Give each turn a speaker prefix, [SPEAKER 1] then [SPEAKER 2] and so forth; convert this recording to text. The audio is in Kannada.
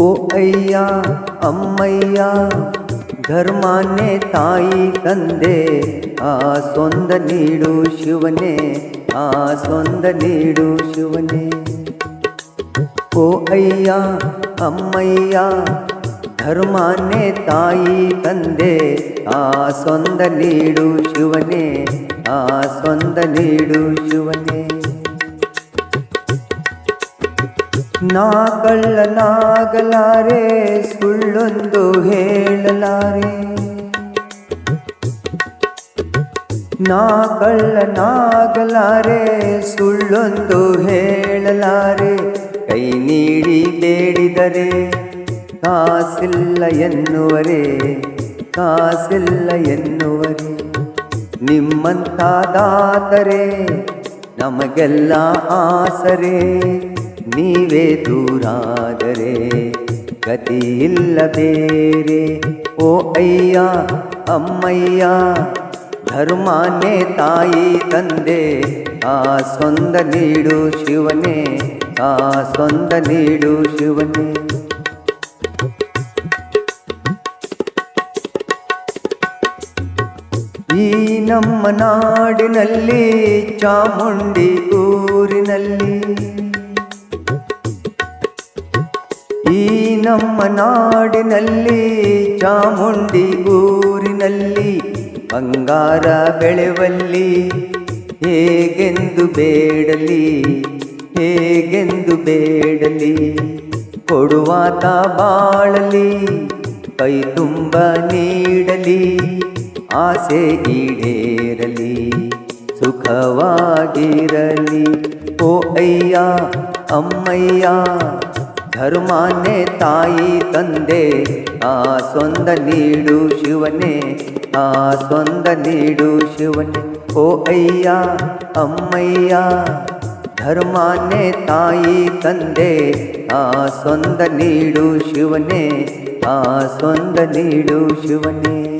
[SPEAKER 1] ಓ ಅಯ್ಯ, ಅಮ್ಮಯ್ಯ, ಧರ್ಮಾನ್ನೇ ತಾಯಿ ತಂದೆ, ಆ ಸೊಂದ ನೀಡು ಶಿವನೇ, ಆ ಸೊಂದ ನೀಡು ಶಿವನೇ. ಓ ಅಯ್ಯ, ಅಮ್ಮಯ್ಯ, ಧರ್ಮಾನ್ನೇ ತಾಯಿ ತಂದೆ, ಆ ಸೊಂದ ನೀಡು ಶಿವನೇ, ಆ ಸೊಂದ ನೀಡು ಶಿವನೇ. ನಾ ಕಳ್ಳನಾಗಲಾರೆ ಸುಳ್ಳೊಂದು ಹೇಳಲಾರೆ. ನಾ ಕಳ್ಳನಾಗಲಾರೆ ಸುಳ್ಳೊಂದು ಹೇಳಲಾರೆ. ಕೈ ನೀಡಿ ಬೇಡಿದರೆ ಕಾಸಿಲ್ಲ ಎನ್ನುವರೆ ಕಾಸಿಲ್ಲ ಎನ್ನುವರೆ. ನಿಮ್ಮಂತಾದಾದರೆ ನಮಗೆಲ್ಲ ಆಸರೆ. ನೀವೇ ದೂರಾದರೆ ಇಲ್ಲ ಬೇರೆ. ಓ ಅಯ್ಯ, ಅಮ್ಮಯ್ಯ, ಧರ್ಮನೇ ತಾಯಿ ತಂದೆ, ಆ ಸ್ವಂದ ನೀಡು ಶಿವನೇ, ಆ ಸ್ವಂದ ನೀಡು ಶಿವನೇ. ಈ ನಮ್ಮ ನಾಡಿನಲ್ಲಿ ಚಾಮುಂಡಿ ಊರಿನಲ್ಲಿ ನಮ್ಮ ನಾಡಿನಲ್ಲಿ, ಚಾಮುಂಡಿ ಊರಿನಲ್ಲಿ, ಬಂಗಾರ ಬೆಳೆವಲ್ಲಿ ಹೇಗೆಂದು ಬೇಡಲಿ ಹೇಗೆಂದು ಬೇಡಲಿ, ಕೊಡುವಾತ ಬಾಳಲಿ ಕೈ ತುಂಬ ನೀಡಲಿ, ಆಸೆ ಈಡೇರಲಿ, ಸುಖವಾಗಿರಲಿ. ಓ ಅಯ್ಯ, ಅಮ್ಮಯ್ಯ ಧರ್ಮಾನ್ನೇ ತಾಯಿ ತಂದೆ, ಆ ಸ್ವಂದ ನೀಡು ಶಿವನೇ, ಆ ಸ್ವಂದ ನೀಡು ಶಿವನೇ. ಓ ಅಯ್ಯ, ಅಮ್ಮಯ್ಯ, ಧರ್ಮಾನೆ ತಾಯಿ ತಂದೆ, ಆ ಸ್ವಂದ ನೀಡು ಶಿವನೇ, ಆ ಸ್ವಂದ ನೀಡು ಶಿವನೇ.